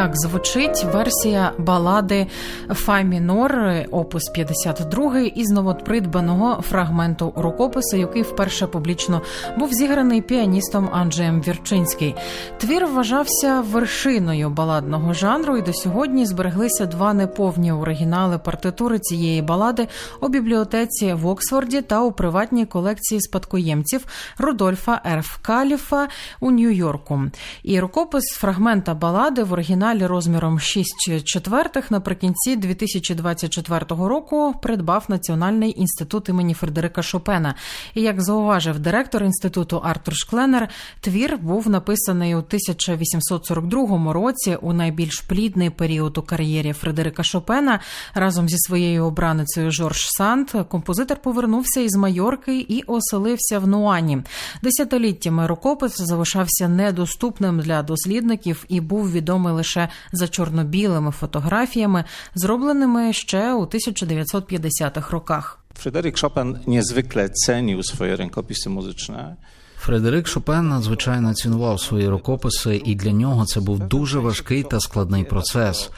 Так звучить версія балади Фа мінор, опус 52 із новопридбаного фрагменту рукопису, який вперше публічно був зіграний піаністом Анджеєм Вірчинський. Твір вважався вершиною баладного жанру, і до сьогодні збереглися два неповні оригінали партитури цієї балади у бібліотеці в Оксфорді та у приватній колекції спадкоємців Рудольфа Ерф Каліфа у Нью-Йорку. І рукопис фрагмента балади в оригіналі розміром 6 четвертих наприкінці 2024 року придбав Національний інститут імені Фредерика Шопена. І як зауважив директор інституту Артур Шкленер, твір був написаний у 1842 році у найбільш плідний період у кар'єрі Фредерика Шопена. Разом зі своєю обраницею Жорж Санд композитор повернувся із Майорки і оселився в Нуані. Десятиліттями рукопис залишався недоступним для дослідників і був відомий лише за чорно-білими фотографіями, зробленими ще у 1950-х роках. Fryderyk Chopin niezwykle cenił swoje rękopisy muzyczne. Фредерик Шопен надзвичайно цінував свої рукописи, і для нього це був дуже важкий та складний процес.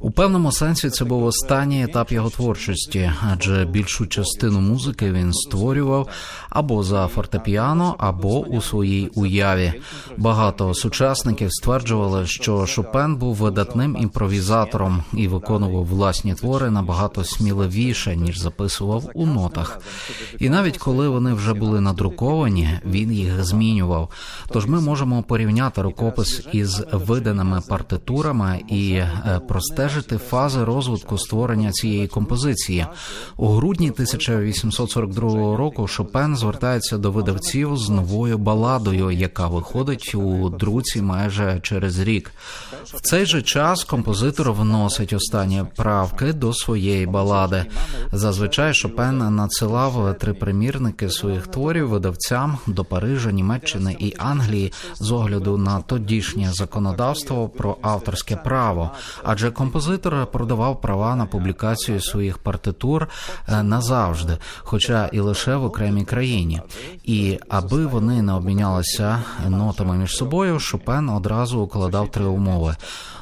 У певному сенсі це був останній етап його творчості, адже більшу частину музики він створював або за фортепіано, або у своїй уяві. Багато сучасників стверджували, що Шопен був видатним імпровізатором і виконував власні твори набагато сміливіше ніж записував у нотах. І навіть коли вони вже були надруковані, він їх змінював. Тож ми можемо порівняти рукопис із виданими партитурами і е, простежити фази розвитку створення цієї композиції. У грудні 1842 року Шопен звертається до видавців з новою баладою, яка виходить у друці майже через рік. В цей же час композитор вносить останні правки до своєї балади. Зазвичай Шопен надсилав три примірники своїх творів видавцям до Парижа, Німеччини і Англії з огляду на тодішнє законодавство про авторське право, адже композитор продавав права на публікацію своїх партитур е, назавжди, хоча і лише в окремій країні. І аби вони не обмінялися нотами між собою, Шопен одразу укладав три умови.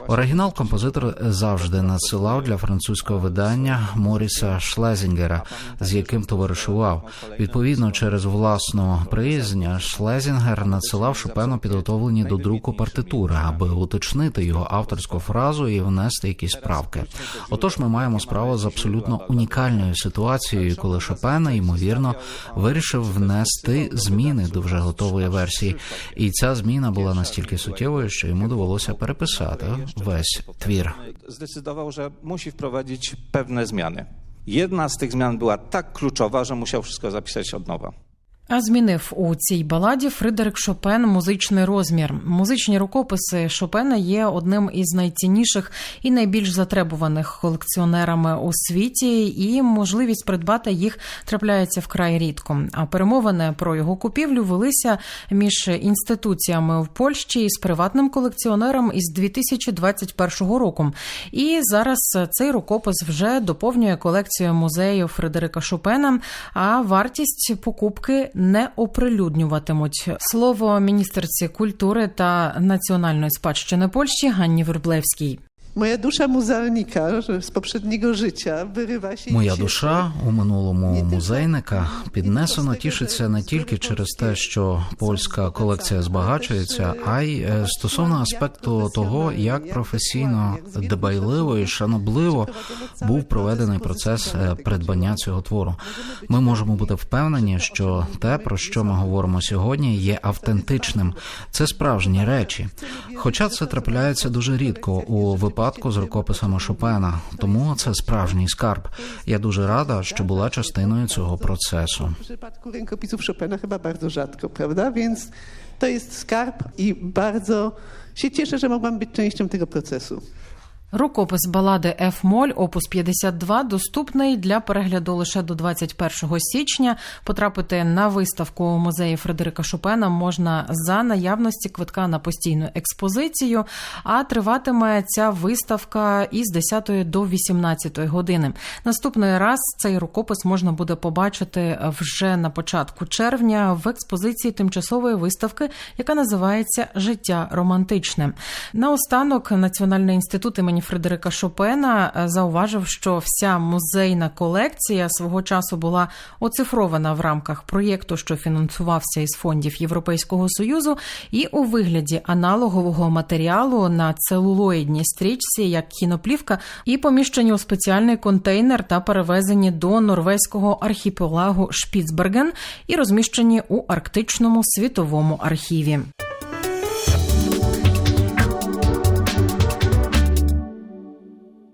Оригінал композитор завжди надсилав для французького видання Моріса Шлезінгера, з яким товаришував. Відповідно, через власну приязнь Шлезінгер надсилав Шопену підготовлені до друку партитури, аби уточнити його авторську фразу і внести якісь правки. Отож, ми маємо справу з абсолютно унікальною ситуацією, коли Шопен, ймовірно, вирішив внести зміни до вже готової версії, і ця зміна була настільки суттєвою, що йому довелося переписати weź Twir. Zdecydował, że musi wprowadzić pewne zmiany. Jedna z tych zmian była tak kluczowa, że musiał wszystko zapisać od nowa. А змінив у цій баладі Фридерик Шопен музичний розмір. Музичні рукописи Шопена є одним із найцінніших і найбільш затребуваних колекціонерами у світі, і можливість придбати їх трапляється вкрай рідко. А перемовини про його купівлю велися між інституціями в Польщі і з приватним колекціонером із 2021 року. І зараз цей рукопис вже доповнює колекцію музею Фредерика Шопена. А вартість покупки не оприлюднюватимуть. Слово міністерці культури та національної спадщини Польщі Ганні Верблевській. Dusza muzealnika że z poprzedniego życia wyrywa Моя душа у минулому музейника піднесено тішиться не тільки через те, що польська колекція збагачується, а й стосовно аспекту того, як професійно дбайливо і шанобливо був проведений процес придбання цього твору. Ми можемо бути впевнені, що те, про що ми говоримо сьогодні, є автентичним. Це справжні речі. Хоча це трапляється дуже рідко у випадку з рукописами Шопена, тому це справжній скарб. Я дуже рада, що була частиною цього процесу. W przypadku rękopisów Chopina chyba bardzo rzadko, prawda? Więc to jest skarb i bardzo się cieszę, że mogłam być częścią tego procesu. Рукопис балади Ф Моль, опус 52, доступний для перегляду лише до 21 січня. Потрапити на виставку у музеї Фредерика Шопена можна за наявності квитка на постійну експозицію. А триватиме ця виставка із 10 до 18 години. Наступний раз цей рукопис можна буде побачити вже на початку червня в експозиції тимчасової виставки, яка називається Життя романтичне. Наостанок Національний інститут імені Фредерика Шопена е, зауважив, що вся музейна колекція свого часу була оцифрована в рамках проєкту, що фінансувався із фондів Європейського союзу, і у вигляді аналогового матеріалу на целулоїдній стрічці, як кіноплівка, і поміщені у спеціальний контейнер та перевезені до норвезького архіпелагу Шпіцберген і розміщені у арктичному світовому архіві.